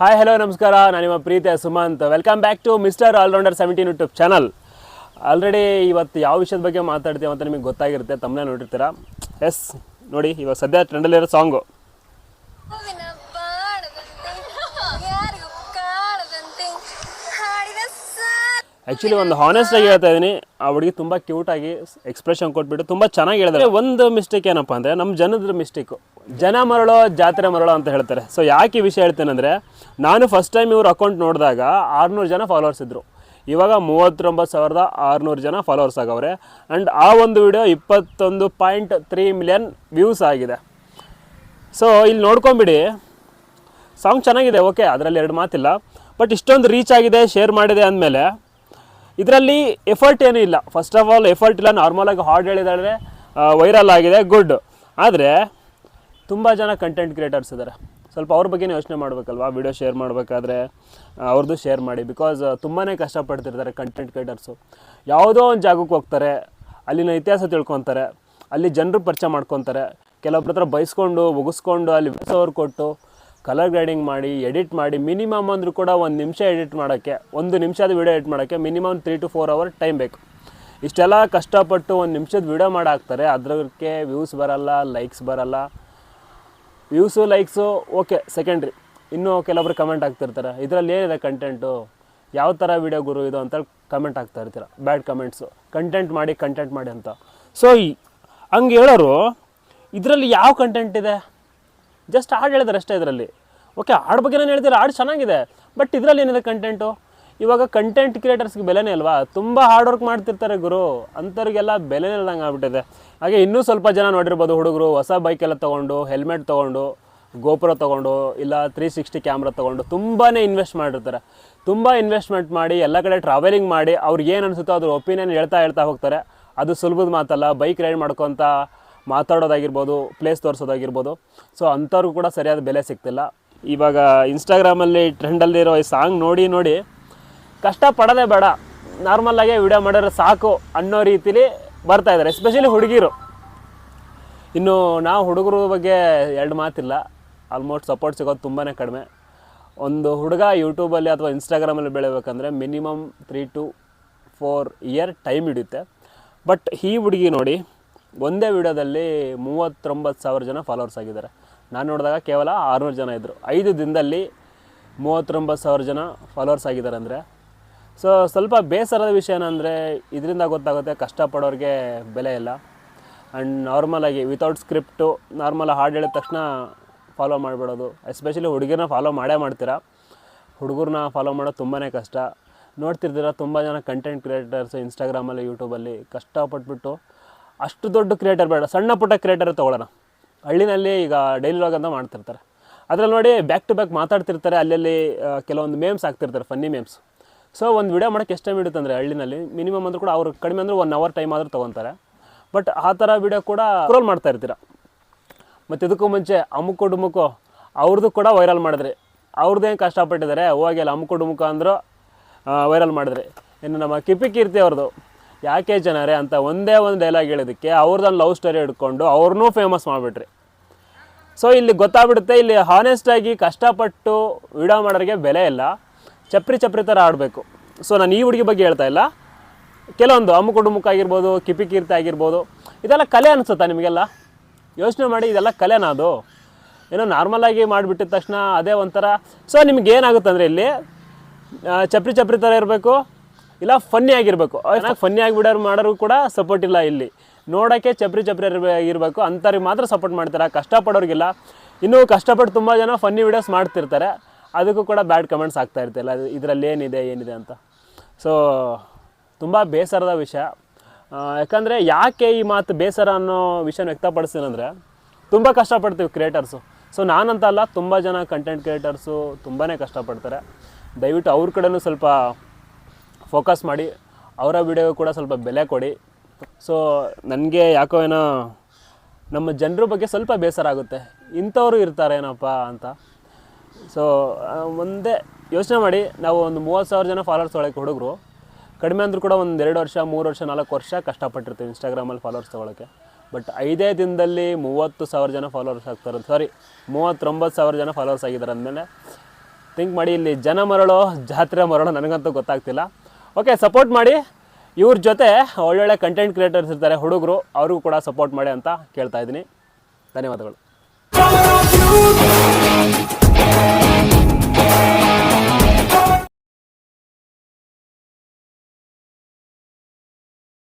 Hi hello ನಮಸ್ಕಾರ. ನಾನು ನಿಮ್ಮ ಪ್ರೀತಿಯ Sumanth. Welcome back to Mister allrounder seventeen YouTube channel already ಇವತ್ತು ಯಾವ ವಿಷಯದ ಬಗ್ಗೆ ಮಾತಾಡ್ತೀವಿ ಅಂತ ನಿಮಗೆ ಗೊತ್ತಾಗಿರುತ್ತೆ. ತಮ್ಮನೇ ನೋಡಿರ್ತೀರಾ? ಎಸ್ ನೋಡಿ, ಇವಾಗ ಸದ್ಯ ಟ್ರೆಂಡಲ್ಲಿರೋ ಸಾಂಗು ಆ್ಯಕ್ಚುಲಿ ಒಂದು ಹಾನೆಸ್ಟ್ ಆಗಿ ಹೇಳ್ತಾ ಇದ್ದೀನಿ. ಆ ಹುಡುಗಿ ತುಂಬ ಕ್ಯೂಟಾಗಿ ಎಕ್ಸ್ಪ್ರೆಷನ್ ಕೊಟ್ಬಿಟ್ಟು ತುಂಬ ಚೆನ್ನಾಗಿ ಹೇಳಿದ್ರೆ ಒಂದು ಮಿಸ್ಟೇಕ್ ಏನಪ್ಪ ಅಂದರೆ ನಮ್ಮ ಜನದ ಮಿಸ್ಟೇಕು ಜನ ಮರಳೋ, ಜಾತ್ರೆ ಮರಳೋ ಅಂತ ಹೇಳ್ತಾರೆ. ಸೊ ಯಾಕೆ ಈ ವಿಷಯ ಹೇಳ್ತೇನೆಂದರೆ ನಾನು ಫಸ್ಟ್ ಟೈಮ್ ಇವ್ರ ಅಕೌಂಟ್ ನೋಡಿದಾಗ ಆರುನೂರು ಜನ ಫಾಲೋವರ್ಸ್ ಇದ್ದರು ಇವಾಗ ಮೂವತ್ತೊಂಬತ್ತು ಸಾವಿರದ ಆರುನೂರು ಜನ ಫಾಲೋವರ್ಸ್ ಆಗವ್ರೆ. ಆ್ಯಂಡ್ ಆ ಒಂದು ವಿಡಿಯೋ ಇಪ್ಪತ್ತೊಂದು ಪಾಯಿಂಟ್ ತ್ರೀ ಮಿಲಿಯನ್ ವ್ಯೂಸ್ ಆಗಿದೆ. ಸೊ ಇಲ್ಲಿ ನೋಡ್ಕೊಂಬಿಡಿ. ಸಾಂಗ್ ಚೆನ್ನಾಗಿದೆ ಓಕೆ ಅದರಲ್ಲಿ ಎರಡು ಮಾತಿಲ್ಲ. ಬಟ್ ಇಷ್ಟೊಂದು ರೀಚ್ ಆಗಿದೆ ಶೇರ್ ಮಾಡಿದೆ ಅಂದಮೇಲೆ ಇದರಲ್ಲಿ ಎಫರ್ಟ್ ಏನೂ ಇಲ್ಲ. ಫಸ್ಟ್ ಆಫ್ ಆಲ್ ಎಫರ್ಟ್ ಇಲ್ಲ. ನಾರ್ಮಲಾಗಿ ಹಾಡು ಹೇಳಿದಾದ್ರೆ ವೈರಲ್ ಆಗಿದೆ. ಗುಡ್ ಆದರೆ, ತುಂಬ ಜನ ಕಂಟೆಂಟ್ ಕ್ರಿಯೇಟರ್ಸ್ ಇದ್ದಾರೆ ಸ್ವಲ್ಪ ಅವ್ರ ಬಗ್ಗೆ ಯೋಚನೆ ಮಾಡಬೇಕಲ್ವಾ? ವಿಡಿಯೋ ಶೇರ್ ಮಾಡಬೇಕಾದ್ರೆ ಅವ್ರದ್ದು ಶೇರ್ ಮಾಡಿ. ಬಿಕಾಸ್ ತುಂಬಾ ಕಷ್ಟಪಡ್ತಿರ್ತಾರೆ ಕಂಟೆಂಟ್ ಕ್ರಿಯೇಟರ್ಸು ಯಾವುದೋ ಒಂದು ಜಾಗಕ್ಕೆ ಹೋಗ್ತಾರೆ, ಅಲ್ಲಿನ ಇತಿಹಾಸ ತಿಳ್ಕೊತಾರೆ, ಅಲ್ಲಿ ಜನರು ಪರಿಚಯ ಮಾಡ್ಕೊತಾರೆ ಕೆಲವೊಬ್ರ ಹತ್ರ ಬೈಸ್ಕೊಂಡು, ಒಗಿಸ್ಕೊಂಡು, ಅಲ್ಲಿ ಅವ್ರು ಕೊಟ್ಟು ಕಲರ್ ಗ್ರೇಡಿಂಗ್ ಮಾಡಿ ಎಡಿಟ್ ಮಾಡಿ ಮಿನಿಮಮ್ ಅಂದರೂ ಕೂಡ ಒಂದು ನಿಮಿಷ ಎಡಿಟ್ ಮಾಡೋಕ್ಕೆ, ಒಂದು ನಿಮಿಷದ ವೀಡಿಯೋ ಎಡಿಟ್ ಮಾಡೋಕ್ಕೆ minimum three to four hour time ಬೇಕು. ಇಷ್ಟೆಲ್ಲ ಕಷ್ಟಪಟ್ಟು ಒಂದು ನಿಮಿಷದ ವೀಡಿಯೋ ಮಾಡಾಕ್ತಾರೆ. ಅದಕ್ಕೆ ವ್ಯೂಸ್ ಬರಲ್ಲ ಲೈಕ್ಸ್ ಬರಲ್ಲ. ವ್ಯೂಸು ಲೈಕ್ಸು ಓಕೆ ಸೆಕೆಂಡ್ರಿ ಇನ್ನೂ ಕೆಲವೊಬ್ರು ಕಮೆಂಟ್ ಆಗ್ತಿರ್ತಾರೆ ಇದರಲ್ಲಿ ಏನಿದೆ ಕಂಟೆಂಟು ಯಾವ ಥರ ವೀಡಿಯೋ ಗುರು ಇದು ಅಂತ ಕಮೆಂಟ್ ಆಗ್ತಾ ಇರ್ತೀರ. ಬ್ಯಾಡ್ ಕಮೆಂಟ್ಸು ಕಂಟೆಂಟ್ ಮಾಡಿ ಕಂಟೆಂಟ್ ಮಾಡಿ ಅಂತ. ಸೊ ಹಂಗೆ ಹೇಳೋರು, ಇದರಲ್ಲಿ ಯಾವ ಕಂಟೆಂಟ್ ಇದೆ? ಜಸ್ಟ್ ಹಾಡು ಹೇಳಿದಾರೆ ಅಷ್ಟೇ ಇದರಲ್ಲಿ. ಓಕೆ ಹಾಡು ಬಗ್ಗೆನೇ ಹೇಳ್ತೀರ ಹಾಡು ಚೆನ್ನಾಗಿದೆ ಬಟ್ ಇದರಲ್ಲಿ ಏನಿದೆ ಕಂಟೆಂಟು ಇವಾಗ ಕಂಟೆಂಟ್ ಕ್ರಿಯೇಟರ್ಸ್ಗೆ ಬೆಲೆನೇ ಅಲ್ವಾ? ತುಂಬ ಹಾರ್ಡ್ ವರ್ಕ್ ಮಾಡ್ತಿರ್ತಾರೆ ಗುರು. ಅಂಥವ್ರಿಗೆಲ್ಲ ಬೆಲೆ ಇಲ್ದಂಗೆ ಆಗ್ಬಿಟ್ಟಿದೆ. ಹಾಗೆ ಇನ್ನೂ ಸ್ವಲ್ಪ ಜನ ನೋಡಿರ್ಬೋದು ಹುಡುಗರು, ಹೊಸ ಬೈಕೆಲ್ಲ ತೊಗೊಂಡು ಹೆಲ್ಮೆಟ್ ತೊಗೊಂಡು ಗೋಪುರ ತೊಗೊಂಡು, ಇಲ್ಲ ತ್ರೀ ಸಿಕ್ಸ್ಟಿ ಕ್ಯಾಮ್ರಾ ತೊಗೊಂಡು ತುಂಬಾ ಇನ್ವೆಸ್ಟ್ ಮಾಡಿರ್ತಾರೆ. ತುಂಬ ಇನ್ವೆಸ್ಟ್ಮೆಂಟ್ ಮಾಡಿ, ಎಲ್ಲ ಕಡೆ ಟ್ರಾವೆಲಿಂಗ್ ಮಾಡಿ, ಅವ್ರಿಗೆ ಏನು ಅನಿಸುತ್ತೋ ಅದ್ರ ಒಪಿನಿಯನ್ ಹೇಳ್ತಾ ಹೇಳ್ತಾ ಹೋಗ್ತಾರೆ. ಅದು ಸುಲಭದ ಮಾತಲ್ಲ ಬೈಕ್ ರೈಡ್ ಮಾಡ್ಕೊತ ಮಾತಾಡೋದಾಗಿರ್ಬೋದು ಪ್ಲೇಸ್ ತೋರಿಸೋದಾಗಿರ್ಬೋದು. ಸೊ ಅಂಥವ್ರಿಗೂ ಕೂಡ ಸರಿಯಾದ ಬೆಲೆ ಸಿಗ್ತಿಲ್ಲ. ಇವಾಗ ಇನ್ಸ್ಟಾಗ್ರಾಮಲ್ಲಿ ಟ್ರೆಂಡಲ್ಲಿರೋ ಈ ಸಾಂಗ್ ನೋಡಿ ನೋಡಿ ಕಷ್ಟ ಪಡೋದೇ ಬೇಡ ನಾರ್ಮಲ್ಲಾಗೆ ವಿಡಿಯೋ ಮಾಡಿದ್ರೆ ಸಾಕು ಅನ್ನೋ ರೀತಿಲಿ ಬರ್ತಾ ಇದ್ದಾರೆ ಎಸ್ಪೆಷಲಿ ಹುಡುಗಿರು. ಇನ್ನು ನಾವು ಹುಡುಗರ ಬಗ್ಗೆ ಎರಡು ಮಾತಿಲ್ಲ. ಆಲ್ಮೋಸ್ಟ್ ಸಪೋರ್ಟ್ ಸಿಗೋದು ತುಂಬಾ ಕಡಿಮೆ. ಒಂದು ಹುಡುಗ ಯೂಟ್ಯೂಬಲ್ಲಿ ಅಥವಾ ಇನ್ಸ್ಟಾಗ್ರಾಮಲ್ಲಿ ಬೆಳಿಬೇಕಂದ್ರೆ minimum three to four year time ಹಿಡಿಯುತ್ತೆ. ಬಟ್ ಈ ಹುಡುಗಿ ನೋಡಿ ಒಂದೇ ವಿಡಿಯೋದಲ್ಲಿ ಮೂವತ್ತೊಂಬತ್ತು ಸಾವಿರ ಜನ ಫಾಲೋವರ್ಸ್ ಆಗಿದ್ದಾರೆ. ನಾನು ನೋಡಿದಾಗ ಕೇವಲ ಆರುನೂರು ಜನ ಇದ್ದರು ಐದು ದಿನದಲ್ಲಿ ಮೂವತ್ತೊಂಬತ್ತು ಸಾವಿರ ಜನ ಫಾಲೋವರ್ಸ್ ಆಗಿದ್ದಾರೆ ಅಂದರೆ. ಸೊ ಸ್ವಲ್ಪ ಬೇಸರದ ವಿಷಯ ಏನಂದರೆ, ಇದರಿಂದ ಗೊತ್ತಾಗುತ್ತೆ ಕಷ್ಟಪಡೋರಿಗೆ ಬೆಲೆ ಇಲ್ಲ. ಆ್ಯಂಡ್ ನಾರ್ಮಲಾಗಿ ವಿತೌಟ್ ಸ್ಕ್ರಿಪ್ಟು ನಾರ್ಮಲ್ ಹಾಡು ಹೇಳಿದ ತಕ್ಷಣ ಫಾಲೋ ಮಾಡಿಬಿಡೋದು. ಎಸ್ಪೆಷಲಿ ಹುಡುಗಿರನ್ನ ಫಾಲೋ ಮಾಡೇ ಮಾಡ್ತೀರಾ? ಹುಡುಗರನ್ನ ಫಾಲೋ ಮಾಡೋದು ತುಂಬಾ ಕಷ್ಟ. ನೋಡ್ತಿರ್ತೀರ, ತುಂಬ ಜನ ಕಂಟೆಂಟ್ ಕ್ರಿಯೇಟರ್ಸ್ ಇನ್ಸ್ಟಾಗ್ರಾಮಲ್ಲಿ ಯೂಟ್ಯೂಬಲ್ಲಿ ಕಷ್ಟಪಟ್ಬಿಟ್ಟು ಅಷ್ಟು ದೊಡ್ಡ ಕ್ರಿಯೇಟರ್ ಬೇಡ, ಸಣ್ಣ ಪುಟ್ಟ ಕ್ರಿಯೇಟರ್ ತೊಗೊಳ್ಳೋಣ. ಹಳ್ಳಿನಲ್ಲಿ ಈಗ ಡೈಲಿ ಲಾಗ್ ಅಂತ ಮಾಡ್ತಿರ್ತಾರೆ. ಅದ್ರಲ್ಲಿ ನೋಡಿ ಬ್ಯಾಕ್ ಟು ಬ್ಯಾಕ್ ಮಾತಾಡ್ತಿರ್ತಾರೆ, ಅಲ್ಲಲ್ಲಿ ಕೆಲವೊಂದು ಮೇಮ್ಸ್ ಆಗ್ತಿರ್ತಾರೆ ಫನ್ನಿ ಮೇಮ್ಸ್ ಸೊ ಒಂದು ವಿಡಿಯೋ ಮಾಡೋಕ್ಕೆ ಎಷ್ಟು ಟೈಮ್ ಇಡುತ್ತೆ ಅಂದರೆ ಹಳ್ಳಿನಲ್ಲಿ ಮಿನಿಮಮ್ ಅಂದರೂ ಕೂಡ ಅವ್ರು ಕಡಿಮೆ ಅಂದರೆ ಒನ್ ಅವರ್ ಟೈಮ್ ಆದರೂ ತೊಗೊತಾರೆ ಬಟ್ ಆ ಥರ ವಿಡಿಯೋ ಕೂಡ ಸ್ಕ್ರೋಲ್ ಮಾಡ್ತಾ ಇರ್ತೀರ? ಮತ್ತು ಇದಕ್ಕೂ ಮುಂಚೆ ಅಮುಕು ಡುಮುಕು ಅವ್ರದ್ದು ಕೂಡ ವೈರಲ್ ಮಾಡಿದ್ರಿ. ಅವ್ರದ್ದೇನು ಕಷ್ಟಪಟ್ಟಿದ್ದಾರೆ? ಹೋಗಿ ಅಲ್ಲಿ ಅಮುಕು ಡುಮುಕು ಅಂದರು ವೈರಲ್ ಮಾಡಿದ್ರಿ. ಇನ್ನು ನಮ್ಮ ಕಿಪಿ ಕೀರ್ತಿ ಅವ್ರದ್ದು ಯಾಕೆ ಜನರೇ ಅಂತ ಒಂದೇ ಒಂದು ಡೈಲಾಗ್ ಹೇಳೋದಕ್ಕೆ ಅವ್ರದ್ದೊಂದು ಲವ್ ಸ್ಟೋರಿ ಹಿಡ್ಕೊಂಡು ಅವ್ರನ್ನೂ ಫೇಮಸ್ ಮಾಡಿಬಿಟ್ರಿ. ಸೊ ಇಲ್ಲಿ ಗೊತ್ತಾಗ್ಬಿಡುತ್ತೆ, ಇಲ್ಲಿ ಹಾನೆಸ್ಟಾಗಿ ಕಷ್ಟಪಟ್ಟು ವಿಡಿಯೋ ಮಾಡೋರಿಗೆ ಬೆಲೆ ಇಲ್ಲ. ಚಪ್ರಿ ಚಪ್ರಿ ಥರ ಆಡಬೇಕು. ಸೊ ನಾನು ಈ ಹುಡುಗಿ ಬಗ್ಗೆ ಹೇಳ್ತಾ ಇಲ್ಲ. ಕೆಲವೊಂದು ಅಮ್ಮು ಕುಟುಂಬಕ್ಕೆ ಆಗಿರ್ಬೋದು, ಕಿಪಿ ಕೀರ್ತಿ ಆಗಿರ್ಬೋದು, ಇದೆಲ್ಲ ಕಲೆ ಅನಿಸುತ್ತಾ ನಿಮಗೆಲ್ಲ? ಯೋಚನೆ ಮಾಡಿ, ಇದೆಲ್ಲ ಕಲೆನಾ ಅದು? ಏನೋ ನಾರ್ಮಲಾಗಿ ಮಾಡಿಬಿಟ್ಟಿದ ತಕ್ಷಣ ಅದೇ ಒಂಥರ. ಸೊ ನಿಮ್ಗೆ ಏನಾಗುತ್ತೆ ಅಂದರೆ ಇಲ್ಲಿ ಚಪ್ರಿ ಚಪ್ರಿ ಥರ ಇರಬೇಕು ಇಲ್ಲ ಫನ್ನಿ ಆಗಿರಬೇಕು. ಫನ್ನಿ ಆಗಿ ಬಿಡೋರು ಮಾಡೋರು ಕೂಡ ಸಪೋರ್ಟ್ ಇಲ್ಲ ಇಲ್ಲಿ. ನೋಡೋಕ್ಕೆ ಚಪ್ರಿ ಚಪ್ರಿ ಇರಬೇಕು ಅಂಥವ್ರಿಗೆ ಮಾತ್ರ ಸಪೋರ್ಟ್ ಮಾಡ್ತಾರೆ? ಕಷ್ಟಪಡೋರಿಗಿಲ್ಲ. ಇನ್ನೂ ಕಷ್ಟಪಟ್ಟು ತುಂಬ ಜನ ಫನ್ನಿ ವೀಡಿಯೋಸ್ ಮಾಡ್ತಿರ್ತಾರೆ. ಅದಕ್ಕೂ ಕೂಡ ಬ್ಯಾಡ್ ಕಮೆಂಟ್ಸ್ ಆಗ್ತಾ ಇರ್ತಿಲ್ಲ ಇದರಲ್ಲಿ ಏನಿದೆ ಏನಿದೆ ಅಂತ. ಸೊ ತುಂಬ ಬೇಸರದ ವಿಷಯ. ಯಾಕಂದರೆ ಯಾಕೆ ಈ ಮಾತು ಬೇಸರ ಅನ್ನೋ ವಿಷಯನ ವ್ಯಕ್ತಪಡಿಸ್ತೀನಂದರೆ ತುಂಬ ಕಷ್ಟಪಡ್ತೀವಿ ಕ್ರಿಯೇಟರ್ಸು ಸೊ ನಾನಂತಲ್ಲ ತುಂಬ ಜನ ಕಂಟೆಂಟ್ ಕ್ರಿಯೇಟರ್ಸು ತುಂಬಾ ಕಷ್ಟಪಡ್ತಾರೆ. ದಯವಿಟ್ಟು ಅವ್ರ ಕಡೆನೂ ಸ್ವಲ್ಪ ಫೋಕಸ್ ಮಾಡಿ, ಅವರ ವಿಡಿಯೋ ಕೂಡ ಸ್ವಲ್ಪ ಬೆಲೆ ಕೊಡಿ. ಸೊ ನನಗೆ ಯಾಕೋ ಏನೋ ನಮ್ಮ ಜನರ ಬಗ್ಗೆ ಸ್ವಲ್ಪ ಬೇಸರ ಆಗುತ್ತೆ. ಇಂಥವ್ರು ಇರ್ತಾರೇನಪ್ಪ ಅಂತ. ಸೊ ಒಂದೇ ಯೋಚನೆ ಮಾಡಿ, ನಾವು ಒಂದು ಮೂವತ್ತು ಸಾವಿರ ಜನ ಫಾಲೋವರ್ಸ್ ತೊಗೊಳಕ್ಕೆ ಹುಡುಗರು, ಕಡಿಮೆ ಅಂದರೂ ಕೂಡ ಒಂದು ಎರಡು ವರ್ಷ, ಮೂರು ವರ್ಷ, ನಾಲ್ಕು ವರ್ಷ ಕಷ್ಟಪಟ್ಟಿರ್ತೀವಿ ಇನ್ಸ್ಟಾಗ್ರಾಮಲ್ಲಿ ಫಾಲೋವರ್ಸ್ ತೊಗೊಳಕ್ಕೆ. ಬಟ್ ಐದೇ ದಿನದಲ್ಲಿ ಮೂವತ್ತು ಸಾವಿರ ಜನ ಫಾಲೋವರ್ಸ್ ಆಗ್ತಾರೆ. ಸಾರಿ ಮೂವತ್ತೊಂಬತ್ತು ಸಾವಿರ ಜನ ಫಾಲೋವರ್ಸ್ ಆಗಿದ್ದಾರೆ ಅಂದಮೇಲೆ ಥಿಂಕ್ ಮಾಡಿ, ಇಲ್ಲಿ ಜನ ಮರಳೋ ಜಾತ್ರೆ ಮರಳೋ ನನಗಂತೂ ಗೊತ್ತಾಗ್ತಿಲ್ಲ. ಓಕೆ ಸಪೋರ್ಟ್ ಮಾಡಿ. ಇವ್ರ ಜೊತೆ ಒಳ್ಳೊಳ್ಳೆ ಕಂಟೆಂಟ್ ಕ್ರಿಯೇಟರ್ಸ್ ಇರ್ತಾರೆ, ಹುಡುಗರು, ಅವ್ರಿಗೂ ಕೂಡ ಸಪೋರ್ಟ್ ಮಾಡಿ ಅಂತ ಕೇಳ್ತಾ ಇದ್ದೀನಿ. ಧನ್ಯವಾದಗಳು.